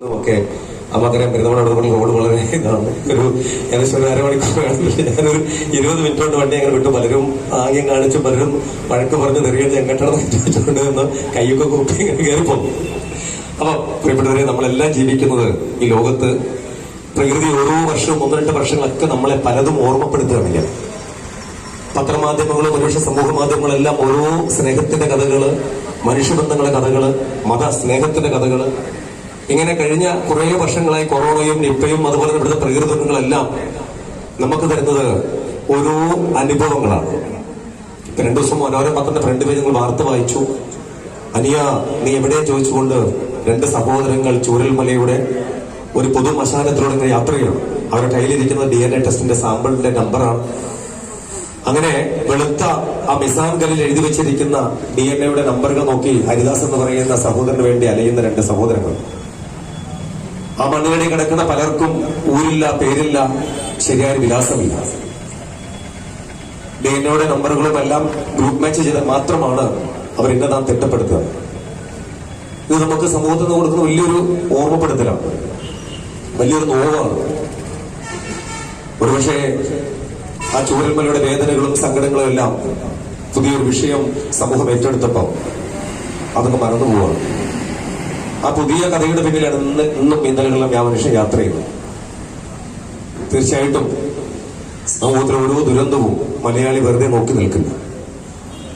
ഒക്കെ നമുക്കറിയാം മണി റോഡ് വളരെ ഇതാണ്. ഒരു ഏകദേശം ഒരു അരമണിക്കൂർ ഞാനൊരു ഇരുപത് മിനിറ്റ് കൊണ്ട് വണ്ടി അങ്ങനെ വിട്ടു. പലരും ആംഗ്യം കാണിച്ച് പലരും വഴക്ക് പറഞ്ഞ് നെറിയത് ചെങ്കട്ടണം എന്ന് നിന്ന് കൈയൊക്കെ കൂപ്പി ഇങ്ങനെ പോകും അപ്പൊ പ്രിയപ്പെട്ടവരെ നമ്മളെല്ലാം ജീവിക്കുന്നത് ഈ ലോകത്ത് പ്രകൃതി ഓരോ വർഷവും ഒന്ന് രണ്ട് വർഷങ്ങളൊക്കെ നമ്മളെ പലതും ഓർമ്മപ്പെടുത്തുകയാണ് പത്രമാധ്യമങ്ങളും മനുഷ്യ സമൂഹ മാധ്യമങ്ങളെല്ലാം ഓരോ സ്നേഹത്തിന്റെ കഥകൾ മനുഷ്യബന്ധങ്ങളുടെ കഥകൾ മത സ്നേഹത്തിന്റെ കഥകൾ ഇങ്ങനെ കഴിഞ്ഞ കുറേ വർഷങ്ങളായി കൊറോണയും നിപ്പയും അതുപോലെ ഇവിടുത്തെ പ്രകൃതങ്ങളെല്ലാം നമുക്ക് തരുന്നത് ഓരോ അനുഭവങ്ങളാണ്. ഇപ്പൊ രണ്ടു ദിവസം മനോരമ പത്രത്തിന്റെ ഫ്രണ്ട് പേജ് നിങ്ങൾ വാർത്ത വായിച്ചു. അനിയ നീ എവിടെ ചോദിച്ചുകൊണ്ട് രണ്ട് സഹോദരങ്ങൾ ചൂരൽമലയുടെ ഒരു പൊതു മശാനത്തിലൂടെ ഇങ്ങനെ യാത്ര ചെയ്യണം. അവരുടെ കയ്യിലിരിക്കുന്ന ഡി എൻ എ ടെസ്റ്റിന്റെ സാമ്പിളിന്റെ നമ്പറാണ്. അങ്ങനെ വെളുത്ത ആ മിസാൻ കല്ലിൽ എഴുതി വെച്ചിരിക്കുന്ന ഡി എൻ എയുടെ നമ്പറുകൾ നോക്കി ഹരിദാസ് എന്ന് പറയുന്ന സഹോദരന് വേണ്ടി അലയുന്ന രണ്ട് സഹോദരങ്ങൾ. ആ മണ്ണിനടി കിടക്കുന്ന പലർക്കും ഊരില്ല പേരില്ല ശരിയായ വിലാസമില്ല. ഡി എൻ നമ്പറുകളും എല്ലാം ഗ്രൂപ്പ് മാച്ച് ചെയ്ത് മാത്രമാണ് അവർ ഇന്നതാം തിട്ടപ്പെടുത്തുക. ഇത് നമുക്ക് സമൂഹത്തിൽ നിന്ന് കൊടുക്കുന്ന വലിയൊരു ഓർമ്മപ്പെടുത്തലാണ്. വലിയൊരു നോവാണ്. ഒരുപക്ഷെ ആ ചൂരന്മലയുടെ വേദനകളും സങ്കടങ്ങളും എല്ലാം പുതിയൊരു വിഷയം സമൂഹം ഏറ്റെടുത്തപ്പോൾ അതൊക്കെ മറന്നു പോവാണ് ആ പുതിയ കഥയുടെ പിന്നിലാണ് ഇന്ന് ഇന്നും ഇന്നലെകളിലും ആ മനുഷ്യൻ യാത്ര ചെയ്യുന്നത്. തീർച്ചയായിട്ടും സമൂഹത്തിലെ ഓരോ ദുരന്തവും മലയാളി വെറുതെ നോക്കി നിൽക്കുന്നു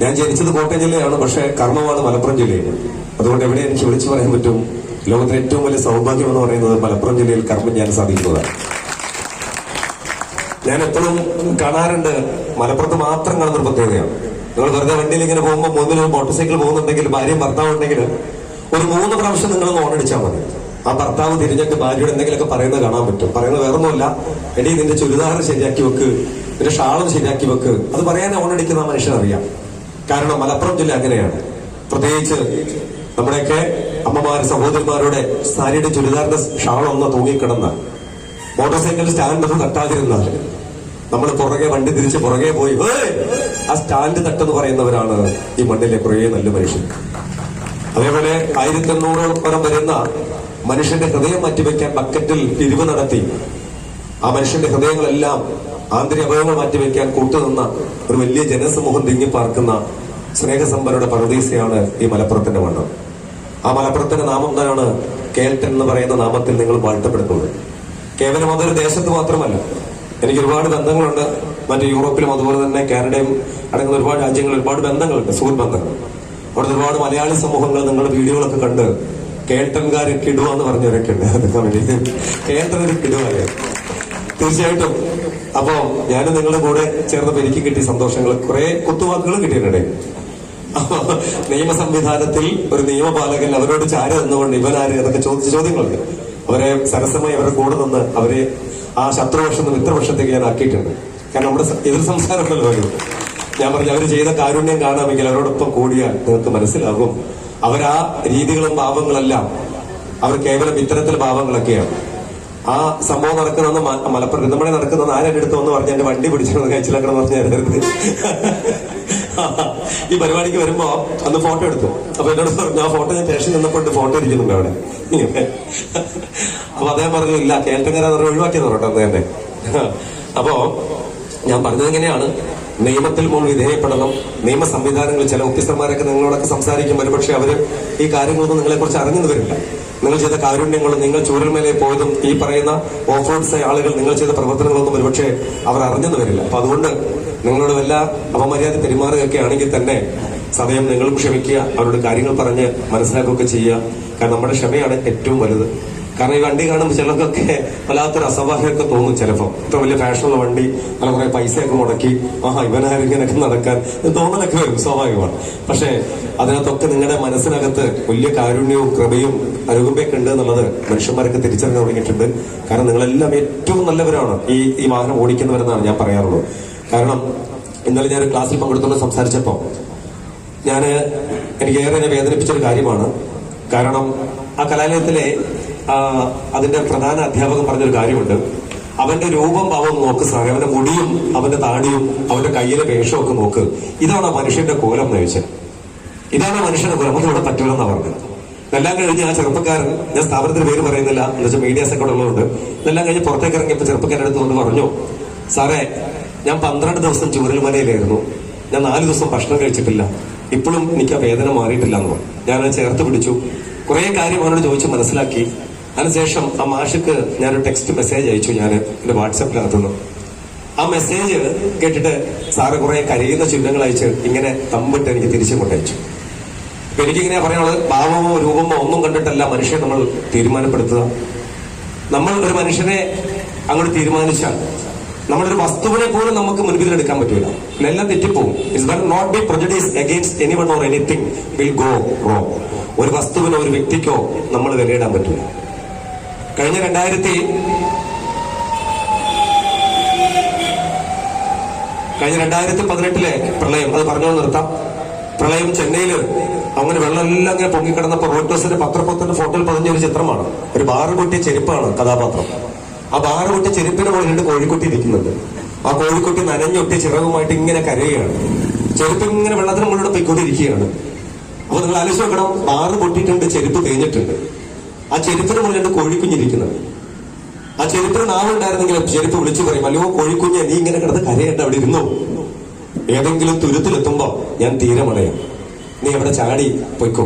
ഞാൻ ജനിച്ചത് കോട്ടയം ജില്ലയാണ് പക്ഷേ കർമ്മമാണ് മലപ്പുറം ജില്ലയിൽ. അതുകൊണ്ട് എവിടെ എനിക്ക് വിളിച്ചു പറയാൻ പറ്റും? ലോകത്തിലെ ഏറ്റവും വലിയ സൗഭാഗ്യം എന്ന് പറയുന്നത് മലപ്പുറം ജില്ലയിൽ കർമ്മം ഞാൻ സാധിക്കുന്നതാണ്. ഞാൻ എപ്പോഴും കാണാറുണ്ട് മലപ്പുറത്ത് മാത്രം കാണുന്ന ഒരു പ്രത്യേകതയാണ്. നിങ്ങൾ വെറുതെ വണ്ടിയിൽ ഇങ്ങനെ പോകുമ്പോൾ മുന്നിൽ മോട്ടോർ സൈക്കിൾ പോകുന്നുണ്ടെങ്കിൽ ഭാര്യയും ഭർത്താവ് ഉണ്ടെങ്കിൽ ഒരു മൂന്ന് പ്രാവശ്യം നിങ്ങൾ ഓണടിച്ചാൽ മതി. ആ ഭർത്താവ് തിരിഞ്ഞിട്ട് ഭാര്യയോട് എന്തെങ്കിലുമൊക്കെ പറയുന്നത് കാണാൻ പറ്റും. പറയുന്നത് വേറൊന്നുമല്ല. എടീ നിന്റെ ചുരിദാർ ശരിയാക്കി വെക്ക്. നിന്റെ ഷാളും ശരിയാക്കി വെക്ക്. അത് പറയാൻ ഓണടിക്കുന്ന മനുഷ്യനറിയാം കാരണം മലപ്പുറം ജില്ല അങ്ങനെയാണ്. പ്രത്യേകിച്ച് നമ്മുടെയൊക്കെ അമ്മമാര് സഹോദരന്മാരുടെ സാരിയുടെ ചുരിദാറിന്റെ ഷാളൊന്ന് തൂങ്ങിക്കിടന്ന മോട്ടോർ സൈക്കിൾ സ്റ്റാൻഡ് തട്ടാതിരുന്നാൽ നമ്മൾ പുറകെ വണ്ടി തിരിച്ച് പുറകെ പോയി! ആ സ്റ്റാൻഡ് തട്ടെന്ന് പറയുന്നവരാണ് ഈ മണ്ണിലെ കുറേ നല്ല മനുഷ്യർ. അതേപോലെ ആയിരത്തി പരം വരുന്ന മനുഷ്യന്റെ ഹൃദയം മാറ്റിവെക്കാൻ ബക്കറ്റിൽ പിരിവ് നടത്തി ആ മനുഷ്യന്റെ ഹൃദയങ്ങളെല്ലാം ആന്തരിക അവയവങ്ങൾ മാറ്റിവെക്കാൻ കൂട്ടുനിന്ന ഒരു വലിയ ജനസമൂഹം തിങ്ങി പാർക്കുന്ന സ്നേഹസമ്പന്നരുടെ പരദീസയാണ് ഈ മലപ്പുറത്തിന്റെ മണ്ണ് ആ മലപ്പുറത്തിന്റെ നാമം തന്നെയാണ് കേൾട്ടൻ എന്ന് പറയുന്ന നാമത്തിൽ നിങ്ങൾ വാഴ്ത്തപ്പെടുന്നത് കേവലം അതൊരു ദേശത്ത് മാത്രമല്ല എനിക്ക് ഒരുപാട് ബന്ധങ്ങളുണ്ട്. മറ്റു യൂറോപ്പിലും അതുപോലെ തന്നെ കാനഡയും അടങ്ങുന്ന ഒരുപാട് രാജ്യങ്ങളിൽ ഒരുപാട് ബന്ധങ്ങളുണ്ട് സുഹൃത്ത് ബന്ധങ്ങൾ അവിടുത്തെ ഒരുപാട് മലയാളി സമൂഹങ്ങൾ നിങ്ങളുടെ വീഡിയോകളൊക്കെ കണ്ട് കേട്ടൻകാരെ കിടുവ എന്ന് പറഞ്ഞവരൊക്കെ ഉണ്ട്. അതൊക്കെ വേണ്ടി കേൾട്ടൻ ഒരു കിടുവായ തീർച്ചയായിട്ടും. അപ്പോ ഞാൻ നിങ്ങളുടെ കൂടെ ചേർന്നപ്പോൾ എനിക്ക് കിട്ടിയ സന്തോഷങ്ങൾ കുറെ കുത്തുവാക്കുകൾ കിട്ടിയിട്ടുണ്ട്. നിയമ സംവിധാനത്തിൽ ഒരു നിയമപാലകൻ അവരോട് ചാര നിന്നുകൊണ്ട് ഇവനാര് എന്നൊക്കെ ചോദിച്ച ചോദ്യങ്ങളുണ്ട്. അവരെ സരസമായി അവരുടെ കൂടെ നിന്ന് അവരെ ആ ശത്രുപക്ഷം നിന്ന് മിത്രപക്ഷത്തേക്ക് ഞാൻ ആക്കിയിട്ടുണ്ട്. കാരണം നമ്മുടെ എതിർ സംസാരമല്ലോ ഞാൻ പറഞ്ഞു അവർ ചെയ്ത കാരുണ്യം കാണാമെങ്കിൽ അവരോടൊപ്പം കൂടിയാൽ നിങ്ങൾക്ക് മനസ്സിലാകും. അവരാ രീതികളും ഭാവങ്ങളെല്ലാം അവർ കേവലം ഇത്തരത്തിൽ ഭാവങ്ങളൊക്കെയാണ്. ആ സംഭവം നടക്കുന്ന മലപ്പുറം നമ്മളെ നടക്കുന്ന ആരെ അടുത്ത് വന്ന് പറഞ്ഞ് എന്റെ വണ്ടി പിടിച്ചിട്ട് കഴിച്ചിലാക്കണം പറഞ്ഞായിരുന്നു ഈ പരിപാടിക്ക് വരുമ്പോ അന്ന് ഫോട്ടോ എടുത്തു. അപ്പൊ എന്നോട് പറഞ്ഞു ആ ഫോട്ടോ ഞാൻ സ്റ്റേഷൻ നിന്നപ്പോൾ ഫോട്ടോ ഇരിക്കുന്നുണ്ട് അവിടെ. അപ്പൊ അദ്ദേഹം പറഞ്ഞു ഇല്ല കേൾക്കങ്ങര ഒഴിവാക്കിയെന്ന് പറഞ്ഞോ അന്ന് തന്നെ. അപ്പോ ഞാൻ പറഞ്ഞത് എങ്ങനെയാണ് നിയമത്തിൽ മുൻ വിധേയപ്പെടണം. നിയമ സംവിധാനങ്ങൾ ചില ഓഫീസർമാരൊക്കെ നിങ്ങളോടൊക്കെ സംസാരിക്കും. ഒരുപക്ഷെ അവർ ഈ കാര്യങ്ങളൊന്നും നിങ്ങളെ കുറിച്ച് അറിഞ്ഞു വരില്ല. നിങ്ങൾ ചെയ്ത കാരുണ്യങ്ങളും നിങ്ങൾ ചൂരൽമേലെ പോയതും ഈ പറയുന്ന ഓഫ് റോഡ്സ് ആളുകൾ നിങ്ങൾ ചെയ്ത പ്രവർത്തനങ്ങളൊന്നും ഒരുപക്ഷെ അവർ അറിഞ്ഞെന്ന് വരില്ല. അപ്പൊ അതുകൊണ്ട് നിങ്ങളോട് വല്ല അപമര്യാദ പെരുമാറുകയൊക്കെ ആണെങ്കിൽ തന്നെ സമയം നിങ്ങളും ക്ഷമിക്കുക. അവരോട് കാര്യങ്ങൾ പറഞ്ഞ് മനസ്സിലാക്കുകയൊക്കെ ചെയ്യുക. കാരണം നമ്മുടെ ക്ഷമയാണ് ഏറ്റവും വലുത്. കാരണം ഈ വണ്ടി കാണുമ്പോൾ ചിലർക്കൊക്കെ വല്ലാത്തൊരു അസ്വാഭാവികമൊക്കെ തോന്നും ചിലപ്പോൾ ഇത്ര വലിയ ഫാഷനുള്ള വണ്ടി നല്ല കുറെ പൈസയൊക്കെ മുടക്കി ആഹാ ഇവനാരും ഇങ്ങനെയൊക്കെ നടക്കാൻ. തോന്നലൊക്കെ വരും സ്വാഭാവികമാണ്. പക്ഷേ അതിനകത്തൊക്കെ നിങ്ങളുടെ മനസ്സിനകത്ത് വലിയ കാരുണ്യവും കൃപയും അനുകമ്പയൊക്കെ ഉണ്ട് എന്നുള്ളത് മനുഷ്യന്മാരൊക്കെ തിരിച്ചറിഞ്ഞു തുടങ്ങിയിട്ടുണ്ട്. കാരണം നിങ്ങളെല്ലാം ഏറ്റവും നല്ലവരാണ് ഈ ഈ വാഹനം ഓടിക്കുന്നവരെന്നാണ് ഞാൻ പറയാറുള്ളത് കാരണം ഇന്നലെ ഞാൻ ക്ലാസ്സിൽ പങ്കെടുത്തുകൊണ്ട് സംസാരിച്ചപ്പോൾ ഞാൻ എനിക്ക് ഏറെ എന്നെ വേദനിപ്പിച്ചൊരു കാര്യമാണ്. കാരണം ആ കലാലയത്തിലെ അതിന്റെ പ്രധാന അധ്യാപകൻ പറഞ്ഞൊരു കാര്യമുണ്ട്. അവന്റെ രൂപം ഭാവം നോക്ക് സാറേ. അവന്റെ മുടിയും അവന്റെ താടിയും അവന്റെ കയ്യിലെ വേഷമൊക്കെ നോക്ക്. ഇതാണ് മനുഷ്യന്റെ കോലം എന്ന് ചോദിച്ചത്. ഇതാണ് മനുഷ്യന്റെ കോലം. അത് ഇവിടെ പറ്റില്ലെന്നാ പറഞ്ഞത്. എല്ലാം കഴിഞ്ഞ് ആ ചെറുപ്പക്കാരൻ ഞാൻ സ്ഥാപനത്തിന് പേര് പറയുന്നില്ല എന്ന് വെച്ചാൽ മീഡിയാസ് ഒക്കെ ഉള്ളതുകൊണ്ട്. എല്ലാം കഴിഞ്ഞ് പുറത്തേക്ക് ഇറങ്ങിയപ്പോൾ ചെറുപ്പക്കാരൻ അടുത്ത് കൊണ്ട് പറഞ്ഞു സാറേ ഞാൻ പന്ത്രണ്ട് ദിവസം ചൂരൽമലയിലായിരുന്നു ഞാൻ നാല് ദിവസം ഭക്ഷണം കഴിച്ചിട്ടില്ല. ഇപ്പോഴും എനിക്ക് ആ വേദന മാറിയിട്ടില്ല എന്ന് പറഞ്ഞു. ഞാൻ ചേർത്ത് പിടിച്ചു. കുറെ കാര്യം അവനോട് ചോദിച്ച് മനസ്സിലാക്കി. അതിനുശേഷം ആ മാഷിക്ക് ഞാനൊരു ടെക്സ്റ്റ് മെസ്സേജ് അയച്ചു. ഞാൻ എന്റെ വാട്സാപ്പിനകത്തുനിന്ന്. ആ മെസ്സേജ് കേട്ടിട്ട് സാറ് കുറെ കരയുന്ന ചിഹ്നങ്ങൾ അയച്ച് ഇങ്ങനെ തമ്പിട്ട് എനിക്ക് തിരിച്ചു കൊണ്ടയച്ചു. അപ്പൊ എനിക്കിങ്ങനെ പറയാനുള്ളത്. ഭാവമോ രൂപമോ ഒന്നും കണ്ടിട്ടല്ല മനുഷ്യനെ നമ്മൾ തീരുമാനപ്പെടുത്തുക. നമ്മൾ ഒരു മനുഷ്യനെ അങ്ങോട്ട് തീരുമാനിച്ചാൽ നമ്മളൊരു വസ്തുവിനെ പോലും നമുക്ക് മുൻപിൽ എടുക്കാൻ പറ്റില്ല എല്ലാം തെറ്റിപ്പോവും is anyone or anything will go raw ഒരു വസ്തുവിനോ ഒരു വ്യക്തിക്കോ നമ്മൾ വിലയിടാൻ പറ്റില്ല കഴിഞ്ഞ രണ്ടായിരത്തി കഴിഞ്ഞ രണ്ടായിരത്തി പതിനെട്ടിലെ പ്രളയം അത് പറഞ്ഞു നിർത്താം. പ്രളയം ചെന്നൈയിൽ അങ്ങനെ വെള്ളമെല്ലാം അങ്ങനെ പൊങ്ങിക്കിടന്നപ്പോൾ റോട്ടേഴ്സിന്റെ പത്രപ്പത്തിന്റെ ഫോട്ടോയിൽ പതിഞ്ഞ ഒരു ചിത്രമാണ്. ഒരു ബാറ് പൊട്ടിയ ചെരുപ്പാണ് കഥാപാത്രം. ആ ബാറ് പൊട്ടിയ ചെരുപ്പിന് മുകളിൽ കോഴിക്കുട്ടി ഇരിക്കുന്നുണ്ട് ആ കോഴിക്കുട്ടി നനഞ്ഞൊട്ടി ചിറകുമായിട്ട് ഇങ്ങനെ കരയുകയാണ്. ചെരുപ്പ് ഇങ്ങനെ വെള്ളത്തിന് മുകളിലൂടെ പൊയ്ക്കൊണ്ടിരിക്കുകയാണ്. അപ്പൊ നിങ്ങൾ ആലോചിച്ച് നോക്കണം ബാറ് പൊട്ടിയിട്ടുണ്ട് ചെരുപ്പ് തേഞ്ഞിട്ടുണ്ട്. ആ ചെരുപ്പിന് മുകളിൽ കോഴിക്കുഞ്ഞിരിക്കുന്നത്. ആ ചെരുപ്പിന് നാവുണ്ടായിരുന്നെങ്കിൽ ചെരുപ്പ് വിളിച്ചു പറയും അല്ലയോ കോഴിക്കുഞ്ഞെ നീ ഇങ്ങനെ കിടന്ന് കരയണ്ട അവിടെ ഇരുന്നു? ഏതെങ്കിലും തുരുത്തിലെത്തുമ്പോ ഞാൻ തീരമണയാം നീ അവിടെ ചാടി പൊയ്ക്കോ.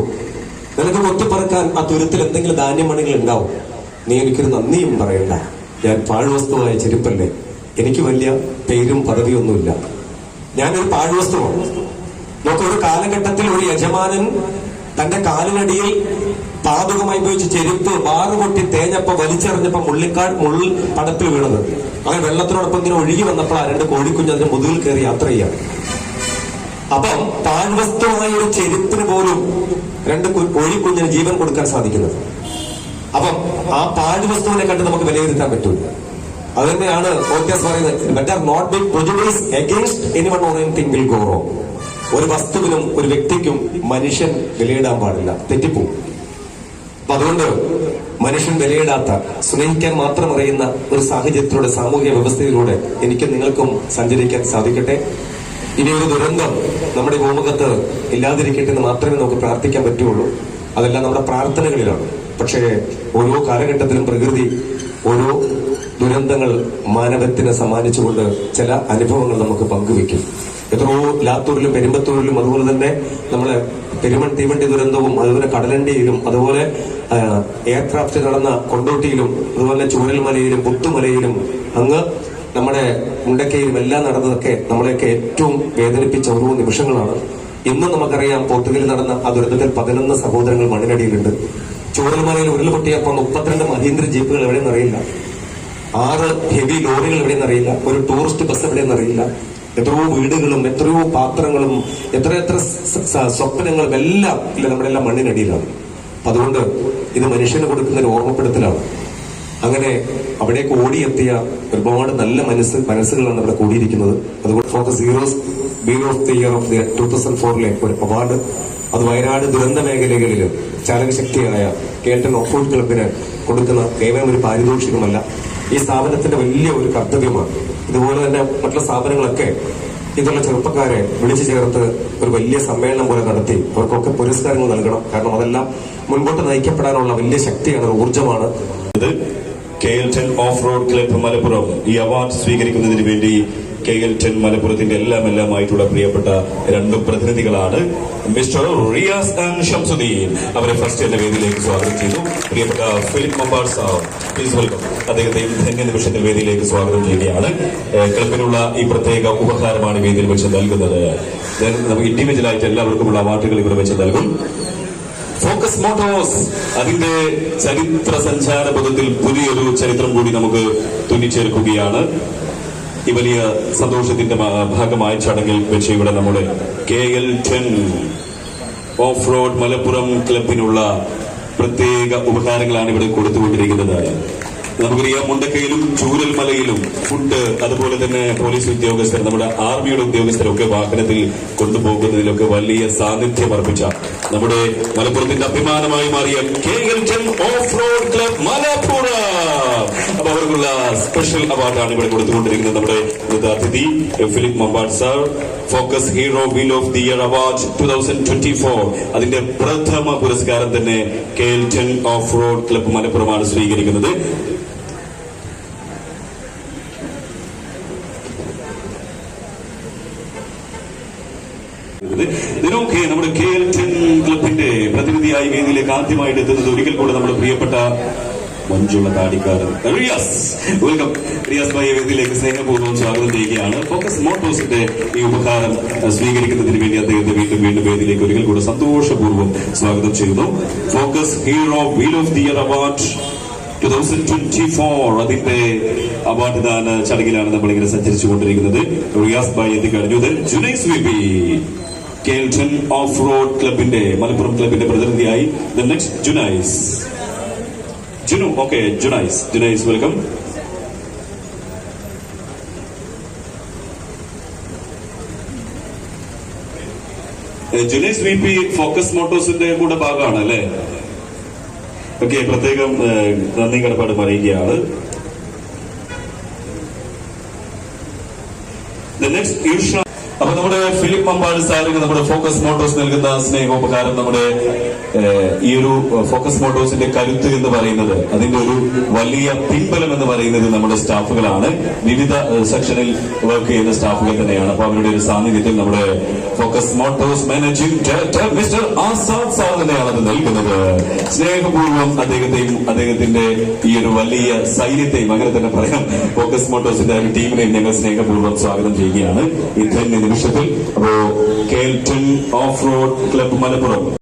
നിനക്ക് കൊത്തിപ്പറക്കാൻ ആ തുരുത്തിൽ എന്തെങ്കിലും ധാന്യമണികൾ ഉണ്ടാവും. നീ എനിക്കൊരു നന്ദിയും പറയണ്ട. ഞാൻ പാഴ്വസ്തുവായ ചെരുപ്പല്ലേ. എനിക്ക് വലിയ പേരും പദവിയൊന്നുമില്ല. ഞാനൊരു പാഴ്വസ്തുവാണ്. നോക്കൊരു ഒരു കാലഘട്ടത്തിൽ ഒരു യജമാനൻ തന്റെ കാലിനടിയിൽ പാതകമായി ഉപയോഗിച്ച് ചെരുപ്പ് മാറുകൊട്ടി തേഞ്ഞപ്പോ വലിച്ചെറിഞ്ഞപ്പോ മുള്ളിക്കാട് മുള്ളിൽ പടത്തിൽ വീണത്. അങ്ങനെ വെള്ളത്തിനോടൊപ്പം ഇങ്ങനെ ഒഴുകി വന്നപ്പോൾ ആ രണ്ട് കോഴിക്കുഞ്ഞ് അതിന്റെ മുതുകിൽ കയറി യാത്ര ചെയ്യാണ് അപ്പം പാഴ്വസ്തുവായ ഒരു ചെരുപ്പിന് പോലും രണ്ട് കോഴിക്കുഞ്ഞിന് ജീവൻ കൊടുക്കാൻ സാധിക്കുന്നത്. അപ്പം ആ പാഴ്വസ്തുവിനെ കണ്ട് നമുക്ക് വിലയിരുത്താൻ പറ്റൂല. അത് തന്നെയാണ് പറയുന്നത് ബെറ്റർ നോട്ട് ബി ഒരു വസ്തുവിനും ഒരു വ്യക്തിക്കും മനുഷ്യൻ വിലയിടാൻ പാടില്ല. തെറ്റിപ്പോവും. അപ്പൊ അതുകൊണ്ട് മനുഷ്യൻ വിലയിടാത്ത സ്നേഹിക്കാൻ മാത്രം അറിയുന്ന ഒരു സാഹചര്യത്തിലൂടെ സാമൂഹിക വ്യവസ്ഥയിലൂടെ എനിക്കും നിങ്ങൾക്കും സഞ്ചരിക്കാൻ സാധിക്കട്ടെ. ഇനി ഒരു ദുരന്തം നമ്മുടെ ഭൂമുഖത്ത് ഇല്ലാതിരിക്കട്ടെ എന്ന് മാത്രമേ നമുക്ക് പ്രാർത്ഥിക്കാൻ പറ്റുള്ളൂ അതെല്ലാം നമ്മുടെ പ്രാർത്ഥനകളിലാണ്. പക്ഷേ ഓരോ കാലഘട്ടത്തിലും പ്രകൃതി ഓരോ ദുരന്തങ്ങൾ മാനവത്തിന് സമ്മാനിച്ചുകൊണ്ട് ചില അനുഭവങ്ങൾ നമുക്ക് പങ്കുവെക്കും എത്രയോ ലാത്തൂരിലും പെരുമ്പത്തൂരിലും അതുപോലെ തന്നെ നമ്മളെ പെരുമൺ തീവണ്ടി ദുരന്തവും അതുപോലെ കടലണ്ടിയിലും അതുപോലെ എയർക്രാഫ്റ്റ് നടന്ന കൊണ്ടോട്ടിയിലും അതുപോലെ ചൂരൽമലയിലും പുത്തുമലയിലും അങ്ങ് നമ്മുടെ മുണ്ടക്കയിലും എല്ലാം നടന്നതൊക്കെ നമ്മളെയൊക്കെ ഏറ്റവും വേദനിപ്പിച്ച ഓരോ നിമിഷങ്ങളാണ്. ഇന്നും നമുക്കറിയാം പോർത്തുഗലിൽ നടന്ന ആ ദുരന്തത്തിൽ പതിനൊന്ന് സഹോദരങ്ങൾ മണ്ണിനടിയിലുണ്ട്. ചൂരൽമലയിൽ ഉരുൾപൊട്ടിയപ്പോൾ മുപ്പത്തിരണ്ട് മഹീന്ദ്ര ജീപ്പുകൾ എവിടെയെന്നറിയില്ല. ആറ് ഹെവി ലോറികൾ എവിടെയെന്നറിയില്ല. ഒരു ടൂറിസ്റ്റ് ബസ് എവിടെയെന്ന് അറിയില്ല എത്രയോ വീടുകളും എത്രയോ പാത്രങ്ങളും എത്ര എത്ര സ- സ- സ്വപ്നങ്ങളും എല്ലാം ഇല്ല നമ്മുടെ എല്ലാം മണ്ണിനടിയിലാണ്. അതുകൊണ്ട് ഇത് മനുഷ്യന് കൊടുക്കുന്ന ഒരു ഓർമ്മപ്പെടുത്തലാണ്. അങ്ങനെ അവിടേക്ക് ഓടിയെത്തിയ ഒരുപാട് നല്ല മനസ്സ് മനസ്സുകളാണ് ഇവിടെ കൂടിയിരിക്കുന്നത്. അതുകൊണ്ട് for the zeros wheel of the year of the two thousand ഫോറിലെ ഒരു അവാർഡ്. അത് വയനാട് ദുരന്ത മേഖലകളിൽ ചാലകശക്തിയായ കേട്ടൻ ഓഫ് ക്ലബിന് കൊടുക്കുന്ന കേവലം ഒരു പാരിതോഷികമല്ല. ഈ സ്ഥാപനത്തിന്റെ വലിയ ഒരു കർത്തവ്യമാണ്. ഇതുപോലെ തന്നെ മറ്റുള്ള സ്ഥാപനങ്ങളൊക്കെ ഇതുള്ള ചെറുപ്പക്കാരെ വിളിച്ചു ചേർത്ത് ഒരു വലിയ സമ്മേളനം പോലെ നടത്തി അവർക്കൊക്കെ പുരസ്കാരങ്ങൾ നൽകണം. കാരണം അതെല്ലാം മുൻപോട്ട് നയിക്കപ്പെടാനുള്ള വലിയ ശക്തിയാണ് ഊർജമാണ്. K L ten off road club Malappuram ഈ അവാർഡ് സ്വീകരിക്കുന്നതിന് വേണ്ടി കെ എൽ ടെൻ മലപ്പുറത്തിന്റെ എല്ലാം എല്ലാം ആയിട്ടുള്ള പ്രിയപ്പെട്ട രണ്ട് പ്രതിനിധികളാണ്. മിസ്റ്റർ റിയാസ് ആൻഡ് ഷംസുദ്ദീൻ അവരെ ഫസ്റ്റ് എന്റെ വേദിയിലേക്ക് സ്വാഗതം ചെയ്തു. പ്രിയപ്പെട്ട ഫിലിപ്പ് മമ്പാർ സാബ് പ്ലീസ് വെൽക്കം അദ്ദേഹത്തെയും ധന്യ നിമിഷത്തിൽ വേദിയിലേക്ക് സ്വാഗതം ചെയ്യുകയാണ്. ക്ലബിനുള്ള ഈ പ്രത്യേക ഉപഹാരമാണ് വേദിയിൽ വെച്ച് നൽകുന്നത്. നമുക്ക് ഇൻഡിവിജ്വലായിട്ട് എല്ലാവർക്കുമുള്ള അവാർഡുകൾ ഇവിടെ വെച്ച് നൽകും. ഫോക്കസ് മോട്ടോസ് അതിന്റെ ചരിത്ര സഞ്ചാര പദത്തിൽ പുതിയൊരു ചരിത്രം കൂടി നമുക്ക് തുന്നിച്ചേർക്കുകയാണ്. ഈ വലിയ സന്തോഷത്തിന്റെ ഭാഗമായ ചടങ്ങിൽ വെച്ച് ഇവിടെ നമ്മുടെ K L ten off road Malappuram ക്ലബിനുള്ള പ്രത്യേക ഉപഹാരങ്ങളാണ് ഇവിടെ കൊടുത്തുകൊണ്ടിരിക്കുന്നത്. നമുക്കറിയാം മുണ്ടക്കയിലും ചൂരൽമലയിലും ഫുഡ് അതുപോലെ തന്നെ പോലീസ് ഉദ്യോഗസ്ഥർ നമ്മുടെ ആർമിയുടെ ഉദ്യോഗസ്ഥരൊക്കെ വാഹനത്തിൽ കൊണ്ടുപോകുന്നതിലൊക്കെ വലിയ സാന്നിധ്യം അർപ്പിച്ച നമ്മുടെ മലപ്പുറത്തിന്റെ അഭിമാനമായി മാറിയ K L off road club Malappuram. അപ്പൊ അവർക്കുള്ള സ്പെഷ്യൽ അവാർഡാണ് ഇവിടെ കൊടുത്തുകൊണ്ടിരിക്കുന്നത് നമ്മുടെ അതിഥി Philip Mampad sir Focus hero wheel of the year award two thousand twenty four അതിന്റെ പ്രഥമ പുരസ്കാരം തന്നെ K L ten off road club മലപ്പുറമാണ് സ്വീകരിക്കുന്നത് ഇതിനൊക്കെ നമ്മുടെ കെ എൽ ടെൻ ക്ലബിന്റെ വേദിയിലേക്ക് ആദ്യമായിട്ട് എത്തുന്നത് ഒരിക്കൽ കൂടെ നമ്മുടെ പ്രിയപ്പെട്ട മഞ്ജുള്ള താടിക്കാരൻ റിയാസ് വെൽക്കം റിയാസ് ഭായി വേദിയിലേക്ക് സ്നേഹപൂർവം സ്വാഗതം ചെയ്യുകയാണ്. ഫോക്കസ് മോട്ടോസിന്റെ ഈ ഉപഹാരം സ്വീകരിക്കുന്നതിന് വേണ്ടി അദ്ദേഹത്തെ വീണ്ടും വീണ്ടും വേദിയിലേക്ക് ഒരിക്കൽ കൂടെ സന്തോഷപൂർവം സ്വാഗതം ചെയ്യുന്നു. Focus hero wheel of the year award two thousand twenty four അതിന്റെ അവാർഡ് ദാന ചടങ്ങിലാണ് നമ്മളിങ്ങനെ സഞ്ചരിച്ചു കൊണ്ടിരിക്കുന്നത് റിയാസ് ഭായി എത്തിക്കഴിഞ്ഞു ജുനൈസ് വിപി കേൾട്ടൺ ഓഫ് റോഡ് ക്ലബിന്റെ മലപ്പുറം ക്ലബിന്റെ പ്രതിനിധിയായി the next Junais. Junu okay Junais. Junais welcome. Junais V P Focus മോട്ടോസിന്റെ കൂടെ ഭാഗമാണ് അല്ലേ? ഓക്കെ പ്രത്യേകം നന്ദി കടപ്പാട് പറയുകയാണ്. നെക്സ്റ്റ് ഇർഷ അപ്പൊ നമ്മുടെ ഫിലിപ്പ് മമ്പാട് സാറിന് നമ്മുടെ ഫോക്കസ് മോട്ടോഴ്സ് നൽകുന്ന സ്നേഹോപകാരം നമ്മുടെ ഈ ഒരു ഫോക്കസ് മോട്ടോഴ്സിന്റെ കരുത്ത് എന്ന് പറയുന്നത് അതിന്റെ ഒരു വലിയ പിൻബലം എന്ന് പറയുന്നത് നമ്മുടെ സ്റ്റാഫുകളാണ്. വിവിധ സെക്ഷനിൽ വർക്ക് ചെയ്യുന്ന സ്റ്റാഫുകൾ തന്നെയാണ്. അപ്പൊ അവരുടെ ഒരു സാന്നിധ്യത്തിൽ നമ്മുടെ focus motors managing director mister Azad sir തന്നെയാണ് അത് നൽകുന്നത്. സ്നേഹപൂർവം അദ്ദേഹത്തെയും അദ്ദേഹത്തിന്റെ ഈ ഒരു വലിയ സൈന്യത്തെയും അങ്ങനെ തന്നെ പറയാം ഫോക്കസ് മോട്ടോഴ്സിന്റെ ഒരു ടീമിനെയും ഞങ്ങൾ സ്നേഹപൂർവം സ്വാഗതം ചെയ്യുകയാണ്. ധന്യ നിമിഷത്തിൽ അപ്പോ കേൾട്ടൺ ഓഫ് റോഡ് ക്ലബ് മലപ്പുറം.